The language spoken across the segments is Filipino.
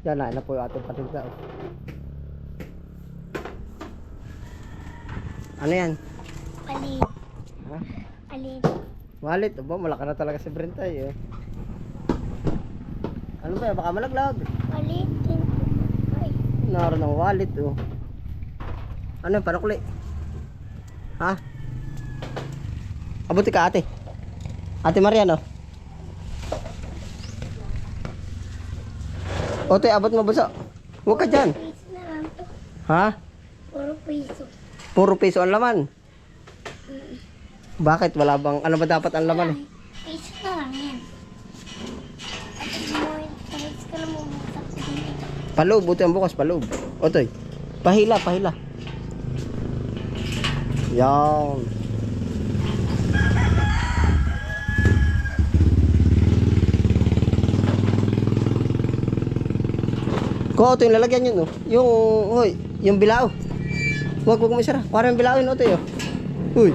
Yan na, po yung ating patinda. oh. Ano yan? Alin. Ha? Alin. Wallet, aba, malaki na talaga si Brentay eh. Ano ba yan? Baka malaglag. Ay. Naroon ang wallet oh. Ano yung panukli? Ha? Abuti ka ate. Ate Mariano. Ote, abot mo buso. Huwag ka dyan. Ha? Puro piso. Puro piso ang laman. Bakit? Wala bang, ano ba dapat ang laman eh? Piso na lang yan. Paloob, buti ang bukas, paloob. Otoy, pahila, pahila. Yan. Ko, ito yung lalagyan yun, oh. Yung, hoy, yung bilao. Huwag, huwag mo isara. Parang yung bilao yun, otoy, oh. Uy.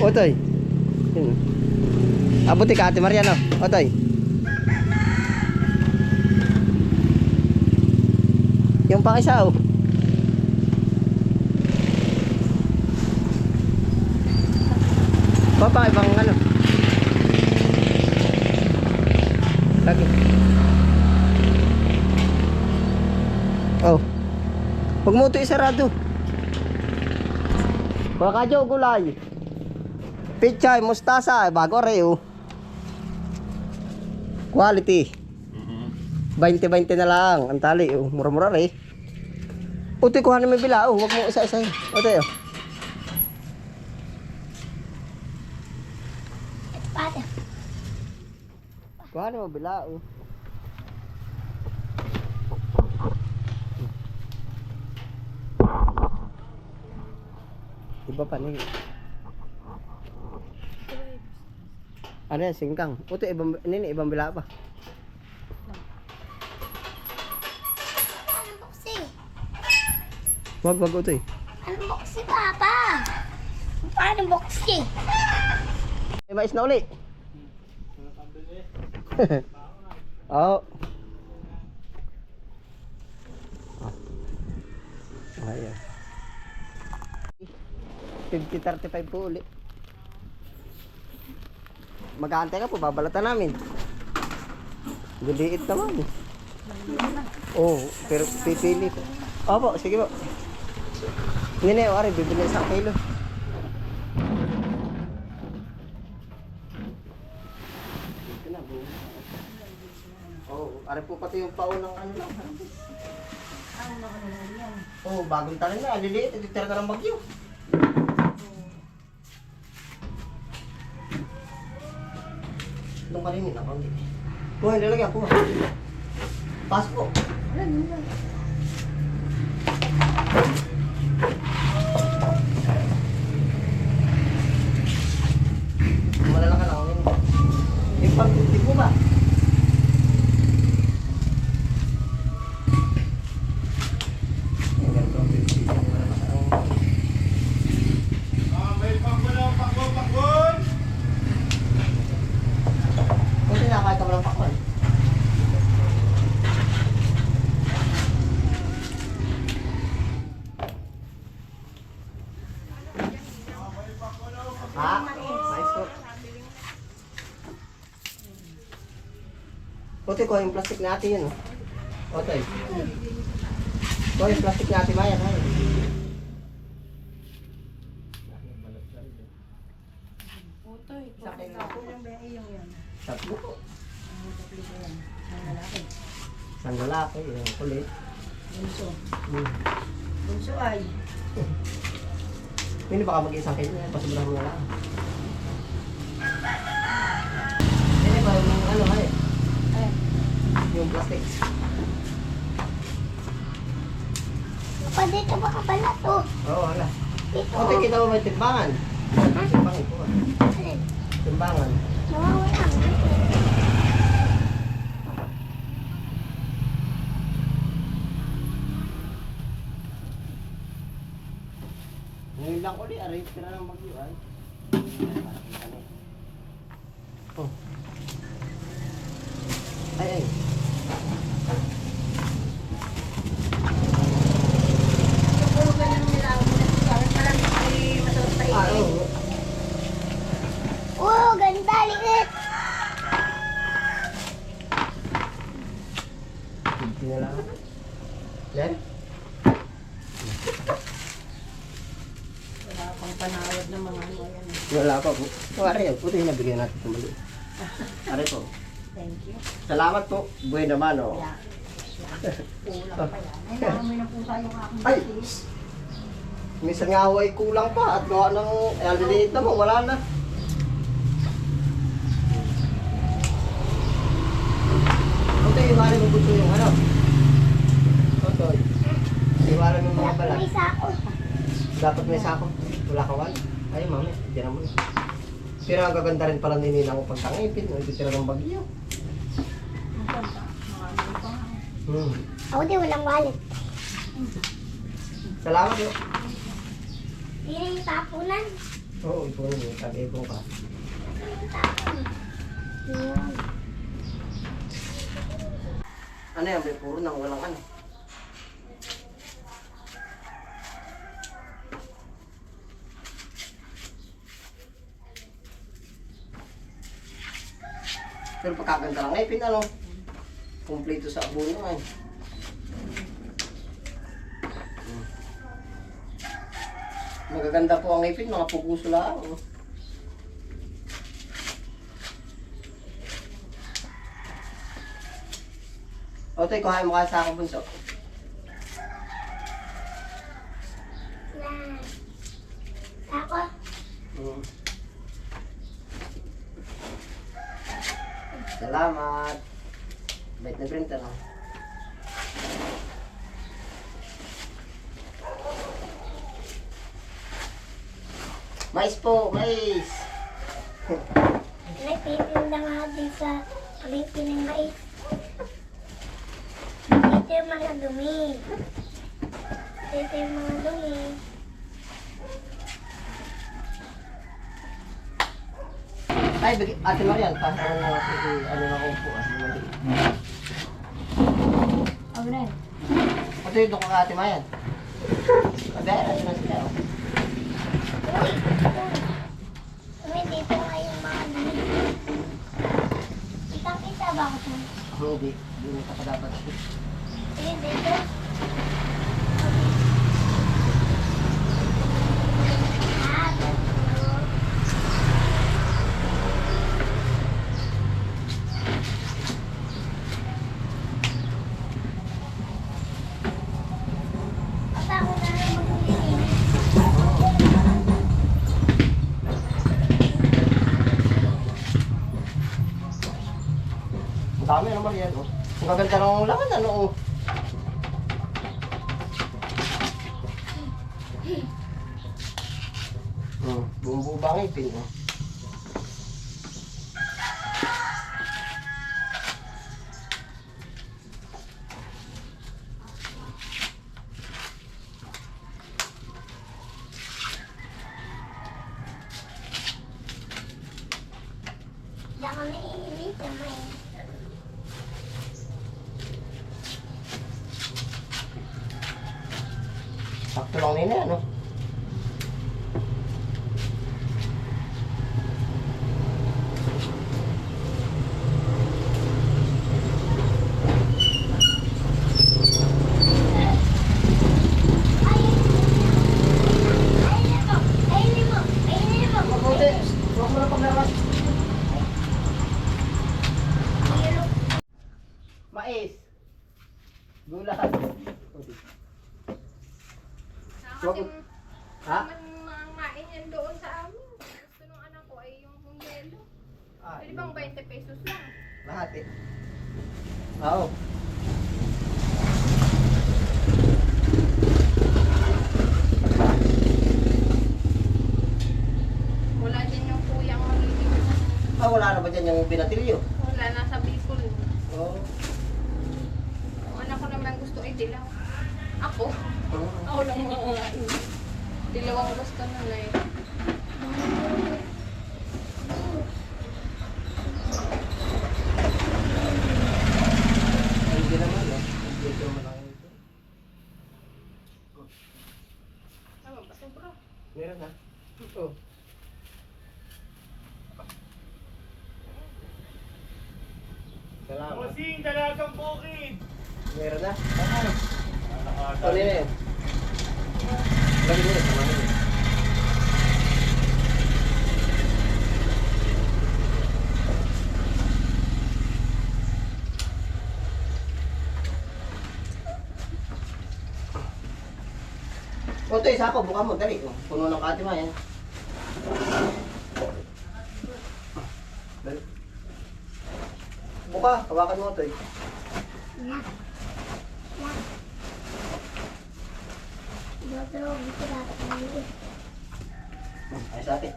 Otoy. Yun. oh. Abuti ka, ate Mariano. Otoy. Yung pang isa, oh. Pa pa ibang ano. Lagi. Oh. Huwag mo ito isarado. Baka jo gulay. Pichay, mustasa, bago reo. Quality. 20-20 na lang ang tali. Oh, mura-mura rin. Utoy, kuha na may bila. Oh, huwag mo isa-isa. Utoy, oh. Kuha na mo bila. Oh. Iba pa ni. Ano yan, singkang. Utoy, ibang, nini, ibang bila pa. Boksi? Wag, wag, utoy. Anong boksi, Papa? Boksi? May mais na uli. Oo. Oh. Ayan. 50-35 po uli. Mag-aantay ka po, babalatan namin. Galiit naman. Oo, oh, pero pipili ko. Opo, sige po. Hindi na, wari, bibili sa kilo. Oh, ari po pati yung paunang ano lang. Oh, bagong tanim na, liliit, ito tira ka ng bagyo. Nung kaninin ako, hindi. Kuha, nilagyan ko. Pass po. Malalaka lang yun. Yung pag-tip mo ba? Buti na kahit ka walang pakwan. Ha? Mais po. Buti ko yung plastic natin yun. Oh. Otoy. Ko yung plastic natin Maya. Maya. Utoy, bakit ako yung bea yung yan? Tatlo po. Ang tatlo ko yan. Ang lalaki. Isang lalaki, yung kulit. Bunso. Hmm. Bunso ay. Hindi baka mag-isang kayo na, pasobrahan mo na lang. Hindi ba yung ano ay, Ay, yung plastic. Papa, dito ba ka pala to? Oo, wala. Dito. O, tingin mo may timbangan. Timbangan po. Alin? Timbangan. Nawawala. Ngayon lang ulit, aray, tira ng bagyo ay. Oh. Ay, ay. Na lang. Wala pang panawad ng mga ano yan. Wala pa po. So, ari yan. Puti yung nabigyan natin sa mali. Ari po. Thank you. Salamat po. Buhay naman, oh. Wala. Kulang pa yan. Ay, naamoy na pusa yung aking Ay! Minsan nga ako ay kulang pa at gawa ng ang liliit naman, wala na. Ito yung mali mo gusto yung ano? Ito. Iwaran mo mga balat. May sako. Dapat may sako. Wala kang wala. Ay, mami, hindi na muna. Pero ang gaganda rin pala ni Ninang ang pagkangipin. Hindi tira ng bagyo. Ang. Hmm. Ako di walang wallet. Salamat po. Di na yung tapunan. Oo, oh, ipon mo. Tag-ipon ka. Ano yan, may puro nang walang ano. Pero pagkaganda lang ngipin, ano? Kompleto sa abono ay. Magaganda po ang ngipin, mga puguso lang. oh. O, tayo, kuhain mo ka sa akin, bunso. Na. Sako. Mm. Salamat. Bait na printer, no? Mais po, mais! Nagtitinda nga din sa palengke ng mais. Dito yung mga dumi. Dito yung mga dumi. Ay, bigay, ate Marian, pa, ano na natin, si- ano na kung po, ano na Oh, Ren. Ito yung doon ka ate Marian. Sabi, ano na sila, oh. Uy! Dumi, dito nga yung mga dumi. Kitang-kita ba ako dyan? Hindi, hindi ka pa dapat. Sige, dito. Dami ano Marian, oh. Ang gaganda ng laman, ano, oh. Hmm, bumbu ba ang ipin, oh. Diyan ka naiinit, may. Sakto lang nila, ano. Ayun mo! Ayun mo! Ayun mo! Mabuti, huwag mo na paglabas. Ayun mo! Mais. Gulat. Wag mo. Ha? Mangangain yan doon sa amin. Gusto ng anak ko ay yung yelo. Ah, Pwede bang 20 pesos lang? Lahat eh. Oo. Wala din yung kuyang magiging. Ah, yung pinatilyo? Wala nasa Bicol. Oo. Ang anak ko naman gusto ay dilaw. Ako? Oh. Ako lang mangangain. Dilaw ang gusto nila eh. Meron ha? Oo. Masing dalagang bukid. Meron na? Tuloy na yun. Lagi yun, samahin mo. O, ito, isa pa, buka mo, dali. Puno ng kati mo, yan. Buka, hawakan mo ito eh. Maliit. Ayos natin.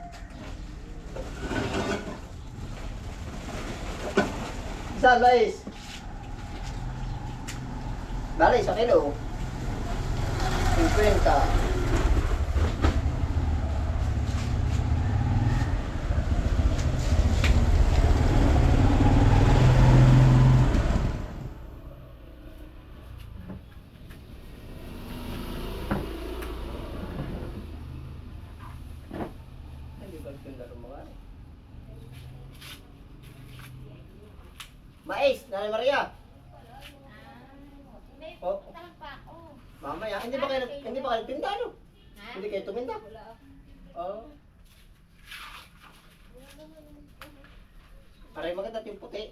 Saan, guys? Dali, sa kilo. 50. Hindi ba ganda ng mga Maria. Oh, mamaya, hindi ba kayo, hindi ba kayo tinda, no? Hindi kayo tuminda? Oh. Aray maganda yung puti.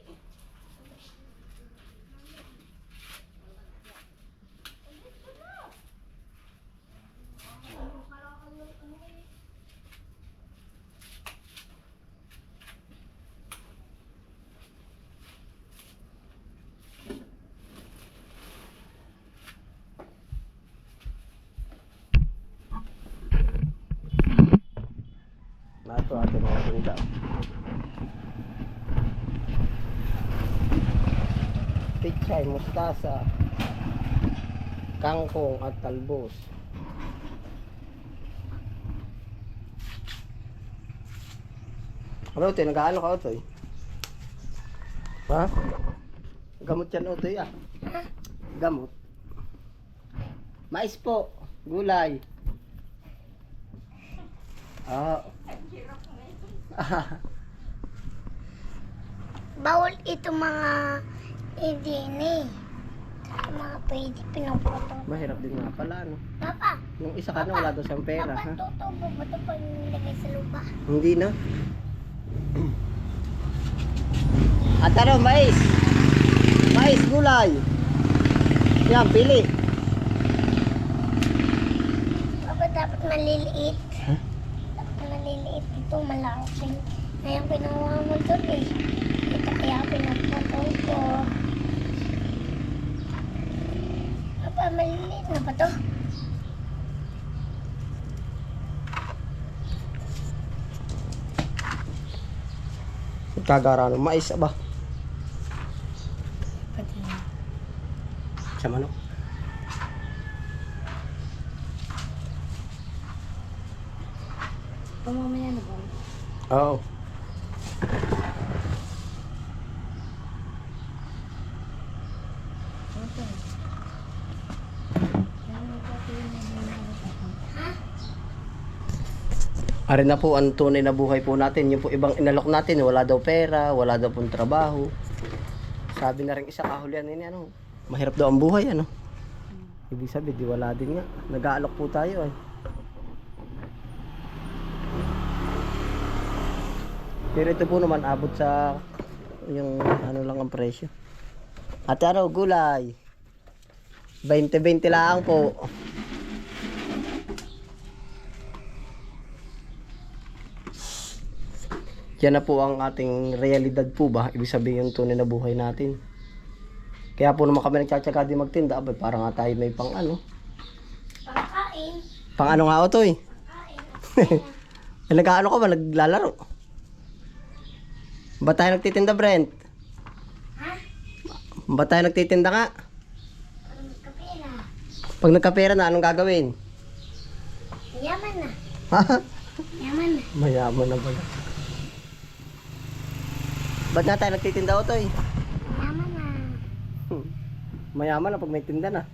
Pichay, mustasa, kangkong at talbos. Ano ito? Nag-ano ka ito Ha? Gamot yan ito ah. Gamot. Mais po. Gulay. Ah. Bawal ito mga hindi na eh. Mga pwede pinuputong. Mahirap din nga pala, no? Papa, Yung isa ka na, wala daw siyang pera, Papa, ha? tutubo ba ito pag nilagay sa lupa? Hindi na. At ano, mais? Mais, gulay. Yan, pili. Papa, dapat maliliit. Huh? Dapat maliliit ito, malaki. Ngayon pinawa mo ito eh. Ito kaya pinaputol ko. Papa, maliliit na ba ito? Kagara ng mais, aba. Pati. Sa manok. Pamamaya na ba? Oo. Ari na po ang tunay na buhay po natin. Yung po ibang inalok natin, wala daw pera, wala daw pong trabaho. Sabi na rin isa kahulian ini ano, mahirap daw ang buhay ano. Ibig sabihin, di wala din nga. Nag-aalok po tayo eh. Pero ito po naman abot sa yung ano lang ang presyo. At ano, gulay. 20-20 lang po. Yan na po ang ating realidad po ba? Ibig sabihin yung tunay na buhay natin. Kaya po naman kami nagtsatsaga din magtinda. Abay, parang nga tayo may pang ano. Pangkain. Pang ano nga ito eh. Kain. Nag-ano ka ba? Naglalaro? Ba tayo nagtitinda, Brent? Ha? Ba tayo nagtitinda nga? Ano kapira? Pag nagkapera na, anong gagawin? Yaman na. Ha? Yaman na. Mayaman na pala. Ba't nga tayo nagtitinda ito eh? Yaman na. Hmm. Mayaman na pag may tinda na.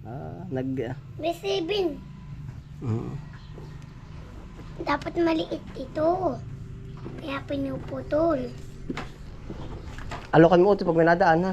Ah, nag... May seven. Mm. Dapat maliit ito. Kaya pinuputol. Alokan mo ito pag may nadaan ha.